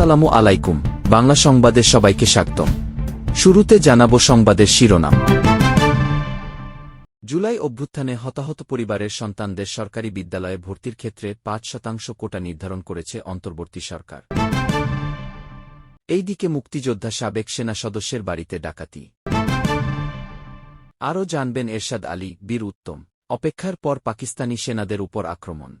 আসসালামু আলাইকুম। বাংলা সংবাদের সবাইকে স্বাগতম। শুরুতে জানাব সংবাদের শিরোনাম। জুলাই অভ্যুত্থানে হতাহত পরিবারের সন্তানদের সরকারি বিদ্যালয়ে ভর্তির ক্ষেত্রে পাঁচ শতাংশ কোটা নির্ধারণ করেছে অন্তর্বর্তী সরকার। এইদিকে মুক্তিযোদ্ধা সাবেক সেনা সদস্যের বাড়িতে ডাকাতি। আরও জানবেন এরশাদ আলী, বীর উত্তম। অপেক্ষার পর পাকিস্তানি সেনাদের উপর আক্রমণ।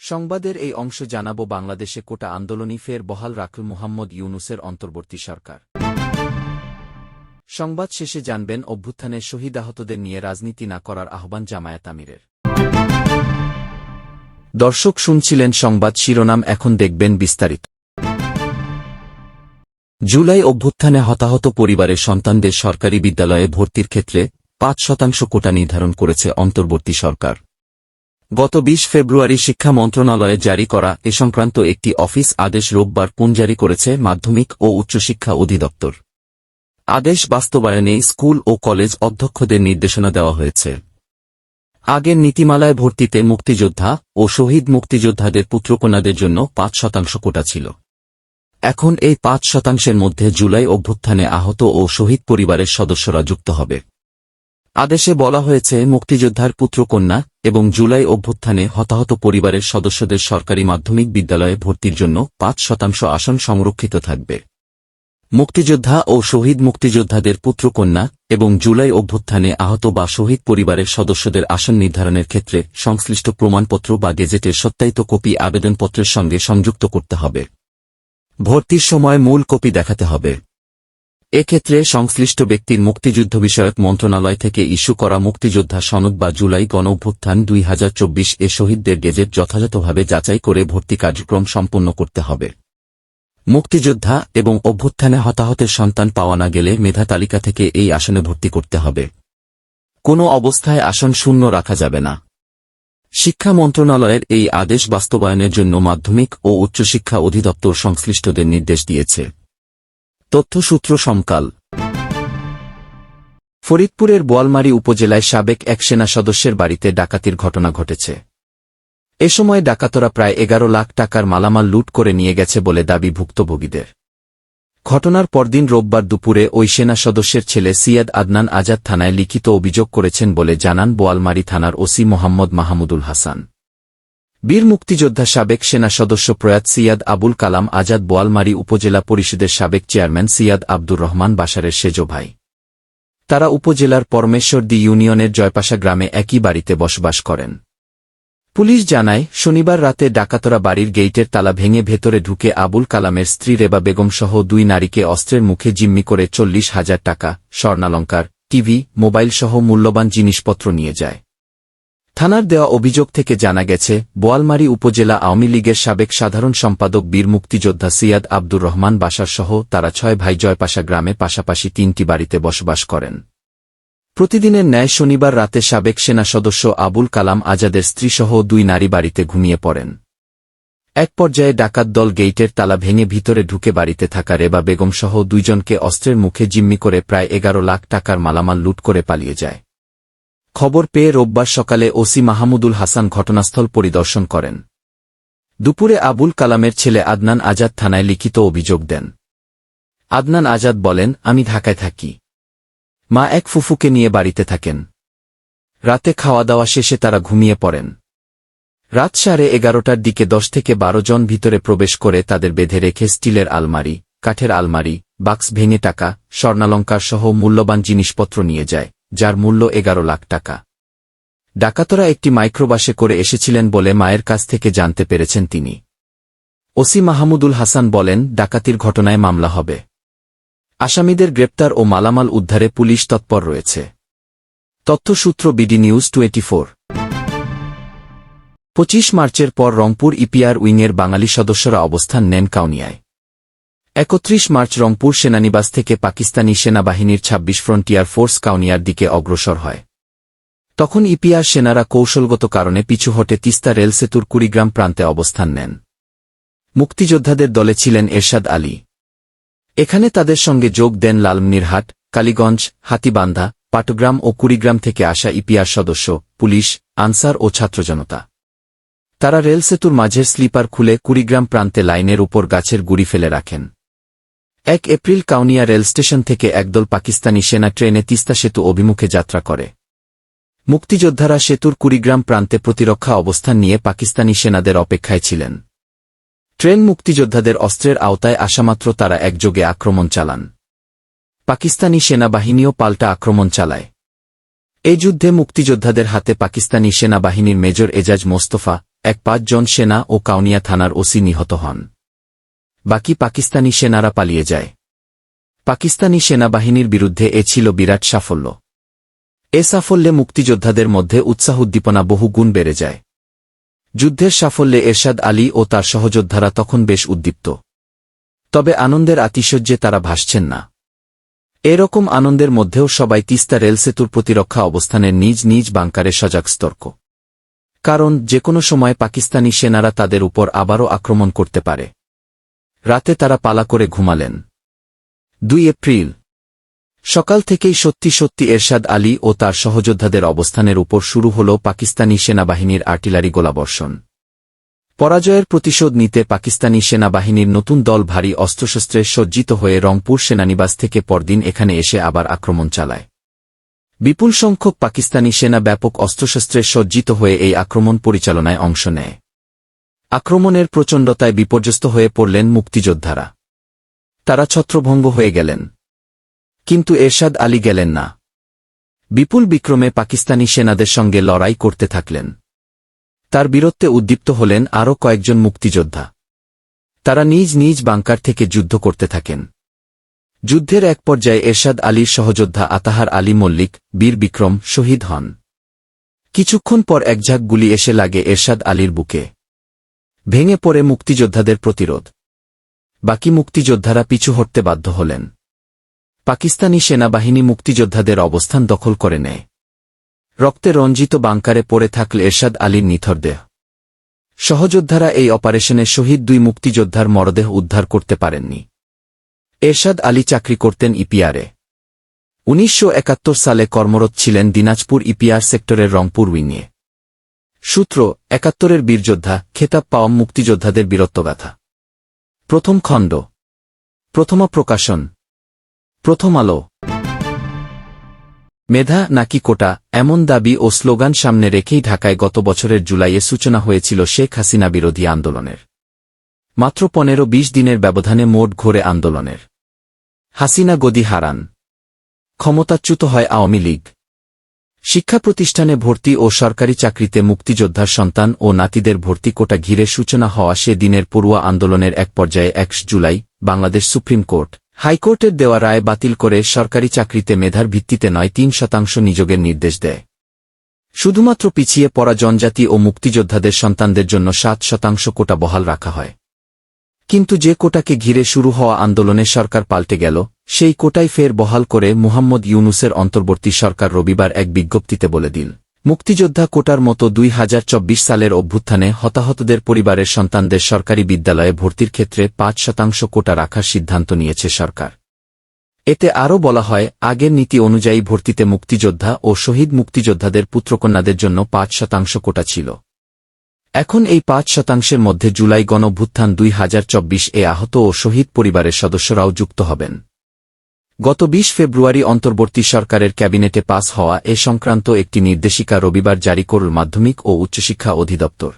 সংবাদের এই অংশ জানাব বাংলাদেশে কোটা আন্দোলনই ফের বহাল রাখল মুহাম্মদ ইউনুসের অন্তর্বর্তী সরকার। সংবাদ শেষে জানবেন, অভ্যুত্থানে শহীদ আহতদের নিয়ে রাজনীতি না করার আহ্বান জামায়াত আমিরের। দর্শক শুনছিলেন সংবাদ শিরোনাম, এখন দেখবেন বিস্তারিত। জুলাই অভ্যুত্থানে হতাহত পরিবারের সন্তানদের সরকারি বিদ্যালয়ে ভর্তির ক্ষেত্রে পাঁচ শতাংশ কোটা নির্ধারণ করেছে অন্তর্বর্তী সরকার। গত ২০ ফেব্রুয়ারি শিক্ষা মন্ত্রণালয়ে জারি করা এ সংক্রান্ত একটি অফিস আদেশ রোববার পুনজারি করেছে মাধ্যমিক ও উচ্চশিক্ষা অধিদপ্তর। আদেশ বাস্তবায়নে স্কুল ও কলেজ অধ্যক্ষদের নির্দেশনা দেওয়া হয়েছে। আগের নীতিমালায় ভর্তিতে মুক্তিযোদ্ধা ও শহীদ মুক্তিযোদ্ধাদের পুত্রকন্যাদের জন্য পাঁচ শতাংশ কোটা ছিল। এখন এই পাঁচ শতাংশের মধ্যে জুলাই অভ্যুত্থানে আহত ও শহীদ পরিবারের সদস্যরা যুক্ত হবে। আদেশে বলা হয়েছে, মুক্তিযোদ্ধার পুত্রকন্যা এবং জুলাই অভ্যুত্থানে হতাহত পরিবারের সদস্যদের সরকারি মাধ্যমিক বিদ্যালয়ে ভর্তির জন্য পাঁচ শতাংশ আসন সংরক্ষিত থাকবে। মুক্তিযোদ্ধা ও শহীদ মুক্তিযোদ্ধাদের পুত্রকন্যা এবং জুলাই অভ্যুত্থানে আহত বা শহীদ পরিবারের সদস্যদের আসন নির্ধারণের ক্ষেত্রে সংশ্লিষ্ট প্রমাণপত্র বা গেজেটের সত্যায়িত কপি আবেদনপত্রের সঙ্গে সংযুক্ত করতে হবে। ভর্তির সময় মূল কপি দেখাতে হবে। এক্ষেত্রে সংশ্লিষ্ট ব্যক্তির মুক্তিযুদ্ধ বিষয়ক মন্ত্রণালয় থেকে ইস্যু করা মুক্তিযোদ্ধা সনদ বা জুলাই গণঅভ্যুত্থান দুই হাজার চব্বিশ এ শহীদদের গেজেট যথাযথভাবে যাচাই করে ভর্তি কার্যক্রম সম্পন্ন করতে হবে। মুক্তিযোদ্ধা এবং অভ্যুত্থানে হতাহতের সন্তান পাওয়া না গেলে মেধা তালিকা থেকে এই আসনে ভর্তি করতে হবে। কোনো অবস্থায় আসন শূন্য রাখা যাবে না। শিক্ষা মন্ত্রণালয়ের এই আদেশ বাস্তবায়নের জন্য মাধ্যমিক ও উচ্চশিক্ষা অধিদপ্তর সংশ্লিষ্টদের নির্দেশ দিয়েছে। তথ্যসূত্র সমকাল। ফরিদপুরের বোয়ালমারী উপজেলায় সাবেক এক সেনা সদস্যের বাড়িতে ডাকাতির ঘটনা ঘটেছে। এ সময় ডাকাতরা প্রায় এগারো লাখ টাকার মালামাল লুট করে নিয়ে গেছে বলে দাবি ভুক্তভোগীদের। ঘটনার পরদিন রোববার দুপুরে ওই সেনা সদস্যের ছেলে সিয়াদ আদনান আজাদ থানায় লিখিত অভিযোগ করেছেন বলে জানান বোয়ালমারী থানার ওসি মোহাম্মদ মাহমুদুল হাসান। বীর মুক্তিযোদ্ধা সাবেক সেনা সদস্য প্রয়াত সিয়াদ আবুল কালাম আজাদ বোয়ালমারী উপজেলা পরিষদের সাবেক চেয়ারম্যান সিয়াদ আব্দুর রহমান বাসারের সেজ ভাই। তারা উপজেলার পরমেশ্বরদি ইউনিয়নের জয়পাশা গ্রামে একই বাড়িতে বসবাস করেন। পুলিশ জানায়, শনিবার রাতে ডাকাতরা বাড়ির গেইটের তালা ভেঙে ভেতরে ঢুকে আবুল কালামের স্ত্রী রেবা বেগমসহ দুই নারীকে অস্ত্রের মুখে জিম্মি করে চল্লিশ হাজার টাকা, স্বর্ণালঙ্কার, টিভি, মোবাইলসহ মূল্যবান জিনিসপত্র নিয়ে যায়। থানার দেওয়া অভিযোগ থেকে জানা গেছে, বোয়ালমারী উপজেলা আওয়ামী লীগের সাবেক সাধারণ সম্পাদক বীর মুক্তিযোদ্ধা সিয়াদ আব্দুর রহমান বাসারসহ তারা ছয় ভাই জয়পাশা গ্রামে পাশাপাশি তিনটি বাড়িতে বসবাস করেন। প্রতিদিনের ন্যায় শনিবার রাতে সাবেক সেনা সদস্য আবুল কালাম আজাদের স্ত্রীসহ দুই নারী বাড়িতে ঘুমিয়ে পড়েন। এক পর্যায়ে ডাকাত দল গেইটের তালা ভেঙে ভিতরে ঢুকে বাড়িতে থাকা রেবা বেগমসহ দুইজনকে অস্ত্রের মুখে জিম্মি করে প্রায় এগারো লাখ টাকার মালামাল লুট করে পালিয়ে যায়। খবর পেয়ে রোববার সকালে ওসি মাহমুদুল হাসান ঘটনাস্থল পরিদর্শন করেন। দুপুরে আবুল কালামের ছেলে আদনান আজাদ থানায় লিখিত অভিযোগ দেন। আদনান আজাদ বলেন, আমি ঢাকায় থাকি। মা এক ফুফুকে নিয়ে বাড়িতে থাকেন। রাতে খাওয়া দাওয়া শেষে তারা ঘুমিয়ে পড়েন। রাত সাড়ে এগারোটার দিকে দশ থেকে বারো জন ভিতরে প্রবেশ করে তাদের বেঁধে রেখে স্টিলের আলমারি, কাঠের আলমারি, বাক্স ভেঙে টাকা, স্বর্ণালঙ্কার সহ মূল্যবান জিনিসপত্র নিয়ে যায়। যার মূল্য এগারো লাখ টাকা। ডাকাতরা একটি মাইক্রোবাসে করে এসেছিলেন বলে মায়ের কাছ থেকে জানতে পেরেছেন তিনি। ওসি মাহমুদুল হাসান বলেন, ডাকাতির ঘটনায় মামলা হবে। আসামিদের গ্রেপ্তার ও মালামাল উদ্ধারে পুলিশ তৎপর রয়েছে। তথ্যসূত্র বিডি নিউজ টোয়েন্টি ফোর। পঁচিশ মার্চের পর রংপুর ইপিআর উইংয়ের বাঙালি সদস্যরা অবস্থান নেন কাউনিয়ায়। একত্রিশ মার্চ রংপুর সেনানিবাস থেকে পাকিস্তানি সেনাবাহিনীর ২৬ ফ্রন্টিয়ার ফোর্স কাউনিয়ার দিকে অগ্রসর হয়। তখন ইপিআর সেনারা কৌশলগত কারণে পিছু হটে তিস্তা রেল সেতুর কুড়িগ্রাম প্রান্তে অবস্থান নেন। মুক্তিযোদ্ধাদের দলে ছিলেন এরশাদ আলী। এখানে তাদের সঙ্গে যোগ দেন লালমনিরহাট, কালীগঞ্জ, হাতিবান্ধা, পাটগ্রাম ও কুড়িগ্রাম থেকে আসা ইপিআর সদস্য, পুলিশ, আনসার ও ছাত্র জনতা। তারা রেল সেতুর মাঝের স্লিপার খুলে কুড়িগ্রাম প্রান্তে লাইনের উপর গাছের গুড়ি ফেলে রাখেন। এক এপ্রিল কাউনিয়া রেল স্টেশন থেকে একদল পাকিস্তানি সেনা ট্রেনে তিস্তা সেতু অভিমুখে যাত্রা করে। মুক্তিযোদ্ধারা সেতুর কুড়িগ্রাম প্রান্তে প্রতিরক্ষা অবস্থান নিয়ে পাকিস্তানি সেনাদের অপেক্ষায় ছিলেন। ট্রেন মুক্তিযোদ্ধাদের অস্ত্রের আওতায় আসামাত্র তারা একযোগে আক্রমণ চালান। পাকিস্তানি সেনাবাহিনীও পাল্টা আক্রমণ চালায়। এই যুদ্ধে মুক্তিযোদ্ধাদের হাতে পাকিস্তানি সেনাবাহিনীর মেজর এজাজ মোস্তফা, এক পাঁচজন সেনা ও কাউনিয়া থানার ওসি নিহত হন। বাকি পাকিস্তানি সেনারা পালিয়ে যায়। পাকিস্তানি সেনাবাহিনীর বিরুদ্ধে এ ছিল বিরাট সাফল্য। এ সাফল্যে মুক্তিযোদ্ধাদের মধ্যে উৎসাহ উদ্দীপনা বহু গুণ বেড়ে যায়। যুদ্ধের সাফল্যে এরশাদ আলী ও তার সহযোদ্ধারা তখন বেশ উদ্দীপ্ত। তবে আনন্দের আতিশয্যে তারা ভাসছেন না। এরকম আনন্দের মধ্যেও সবাই তিস্তা রেলসেতুর প্রতিরক্ষা অবস্থানের নিজ নিজ বাংকারে সজাগ স্তর্ক। কারণ যে কোনো সময় পাকিস্তানি সেনারা তাদের উপর আবারও আক্রমণ করতে পারে। রাতে তারা পালা করে ঘুমালেন। দুই এপ্রিল। সকাল থেকেই সত্যি সত্যি এরশাদ আলী ও তার সহযোদ্ধাদের অবস্থানের উপর শুরু হল পাকিস্তানি সেনাবাহিনীর আর্টিলারি গোলাবর্ষণ। পরাজয়ের প্রতিশোধ নিতে পাকিস্তানি সেনাবাহিনীর নতুন দল ভারী অস্ত্রশস্ত্রে সজ্জিত হয়ে রংপুর সেনানিবাস থেকে পরদিন এখানে এসে আবার আক্রমণ চালায়। বিপুল সংখ্যক পাকিস্তানি সেনা ব্যাপক অস্ত্রশস্ত্রে সজ্জিত হয়ে এই আক্রমণ পরিচালনায় অংশ নেয়। আক্রমণের প্রচণ্ডতায় বিপর্যস্ত হয়ে পড়লেন মুক্তিযোদ্ধারা। তারা ছত্রভঙ্গ হয়ে গেলেন। কিন্তু এরশাদ আলী গেলেন না। বিপুল বিক্রমে পাকিস্তানি সেনাদের সঙ্গে লড়াই করতে থাকলেন। তার বীরত্বে উদ্দীপ্ত হলেন আরও কয়েকজন মুক্তিযোদ্ধা। তারা নিজ নিজ বাংকার থেকে যুদ্ধ করতে থাকেন। যুদ্ধের এক পর্যায়ে এরশাদ আলীর সহযোদ্ধা আতাহার আলী মল্লিক, বীর বিক্রম শহীদ হন। কিছুক্ষণ পর একঝাঁক গুলি এসে লাগে এরশাদ আলীর বুকে। ভেঙে পড়ে মুক্তিযোদ্ধাদের প্রতিরোধ। বাকি মুক্তিযোদ্ধারা পিছু হটতে বাধ্য হলেন। পাকিস্তানি সেনাবাহিনী মুক্তিযোদ্ধাদের অবস্থান দখল করে নেয়। রক্তে রঞ্জিত বাংকারে পড়ে থাকলে এরশাদ আলীর নিথর দেহ। সহযোদ্ধারা এই অপারেশনে শহীদ দুই মুক্তিযোদ্ধার মরদেহ উদ্ধার করতে পারেননি। এরশাদ আলী চাকরি করতেন ইপিআরে। উনিশশো একাত্তর সালে কর্মরত ছিলেন দিনাজপুর ইপিআর সেক্টরের রংপুর উইংয়ে। সূত্র, একাত্তরের বীরযোদ্ধা, খেতাব পাওয়া মুক্তিযোদ্ধাদের বীরত্ব বীরত্বগাথা। প্রথম খণ্ড। প্রথমা প্রকাশন। প্রথম আলো। মেধা নাকি কোটা, এমন দাবি ও স্লোগান সামনে রেখেই ঢাকায় গত বছরের জুলাইয়ে সূচনা হয়েছিল শেখ হাসিনা বিরোধী আন্দোলনের। মাত্র পনেরো বিশ দিনের ব্যবধানে মোট ঘোরে আন্দোলনের। হাসিনা গদি হারান। ক্ষমতাচ্যুত হয় আওয়ামী লীগ। শিক্ষা প্রতিষ্ঠানে ভর্তি ও সরকারি চাকরিতে মুক্তিযোদ্ধার সন্তান ও নাতিদের ভর্তি কোটা ঘিরে সূচনা হওয়া সে দিনের পড়ুয়া আন্দোলনের এক পর্যায়ে এক জুলাই, বাংলাদেশ সুপ্রিম কোর্ট। হাইকোর্টের দেওয়া রায় বাতিল করে সরকারি চাকরিতে মেধার ভিত্তিতে নয়, তিন শতাংশ নিযোগের নির্দেশ দেয়। শুধুমাত্র পিছিয়ে পড়া জনজাতি ও মুক্তিযোদ্ধাদের সন্তানদের জন্য সাত শতাংশ কোটা বহাল রাখা হয়। কিন্তু যে কোটাকে ঘিরে শুরু হওয়া আন্দোলনে সরকার পাল্টে গেল সেই কোটাই ফের বহাল করে মুহাম্মদ ইউনুসের অন্তর্বর্তী সরকার রবিবার এক বিজ্ঞপ্তিতে বলে দিল মুক্তিযোদ্ধা কোটার মতো দুই হাজার চব্বিশ সালের অভ্যুত্থানে হতাহতদের পরিবারের সন্তানদের সরকারি বিদ্যালয়ে ভর্তির ক্ষেত্রে পাঁচ শতাংশ কোটা রাখার সিদ্ধান্ত নিয়েছে সরকার। এতে আরও বলা হয়, আগের নীতি অনুযায়ী ভর্তিতে মুক্তিযোদ্ধা ও শহীদ মুক্তিযোদ্ধাদের পুত্রকন্যাদের জন্য পাঁচ শতাংশ কোটা ছিল। এখন এই পাঁচ শতাংশের মধ্যে জুলাই গণভ্যুত্থান দুই হাজার চব্বিশ এ আহত ও শহীদ পরিবারের সদস্যরাও যুক্ত হবেন। গত ২০ ফেব্রুয়ারি অন্তর্বর্তী সরকারের ক্যাবিনেটে পাস হওয়া এ সংক্রান্ত একটি নির্দেশিকা রবিবার জারি করল মাধ্যমিক ও উচ্চশিক্ষা অধিদপ্তর।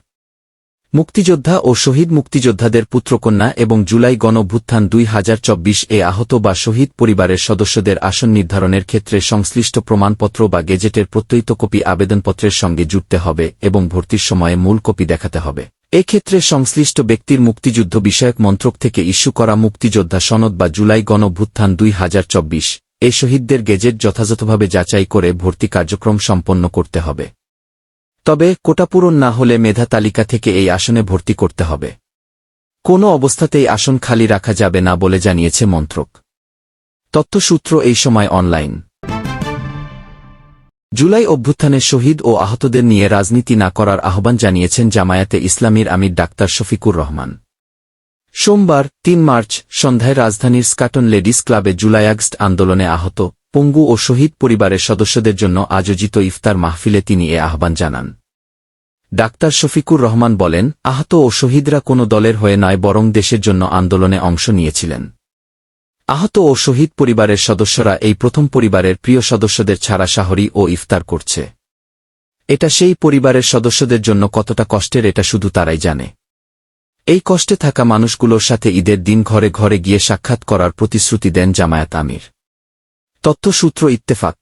মুক্তিযোদ্ধা ও শহীদ মুক্তিযোদ্ধাদের পুত্রকন্যা এবং জুলাই গণভ্যুত্থান দুই হাজার চব্বিশ এ আহত বা শহীদ পরিবারের সদস্যদের আসন নির্ধারণের ক্ষেত্রে সংশ্লিষ্ট প্রমাণপত্র বা গেজেটের প্রত্যয়িত কপি আবেদনপত্রের সঙ্গে জুটতে হবে এবং ভর্তির সময়ে মূল কপি দেখাতে হবে। এক্ষেত্রে সংশ্লিষ্ট ব্যক্তির মুক্তিযুদ্ধ বিষয়ক মন্ত্রক থেকে ইস্যু করা মুক্তিযোদ্ধা সনদ বা জুলাই গণভ্যুত্থান দুই হাজার চব্বিশ, এ শহীদদের গেজেট যথাযথভাবে যাচাই করে ভর্তি কার্যক্রম সম্পন্ন করতে হবে। তবে, কোটা পূরণ না হলে মেধা তালিকা থেকে এই আসনে ভর্তি করতে হবে। কোনো অবস্থাতেই আসন খালি রাখা যাবে না বলে জানিয়েছে মন্ত্রক। তথ্যসূত্র এই সময় অনলাইন। জুলাই অভ্যুত্থানে শহীদ ও আহতদের নিয়ে রাজনীতি না করার আহ্বান জানিয়েছেন জামায়াতে ইসলামীর আমির ডাক্তার শফিকুর রহমান। সোমবার, তিন মার্চ, সন্ধ্যায় রাজধানীর স্কাটন লেডিস ক্লাবে জুলাই আগস্ট আন্দোলনে আহত পঙ্গু ও শহীদ পরিবারের সদস্যদের জন্য আয়োজিত ইফতার মাহফিলে তিনি এ আহ্বান জানান। ডাক্তার শফিকুর রহমান বলেন, আহত ও শহীদরা কোনো দলের হয়ে নয়, বরং দেশের জন্য আন্দোলনে অংশ নিয়েছিলেন। আহত ও শহীদ পরিবারের সদস্যরা এই প্রথম পরিবারের প্রিয় সদস্যদের ছাড়া শাহরি ও ইফতার করছে। এটা সেই পরিবারের সদস্যদের জন্য কতটা কষ্টের এটা শুধু তারাই জানে। এই কষ্টে থাকা মানুষগুলোর সাথে ঈদের দিন ঘরে ঘরে গিয়ে সাক্ষাৎ করার প্রতিশ্রুতি দেন জামায়াত আমির। তথ্যসূত্র ইত্তেফাক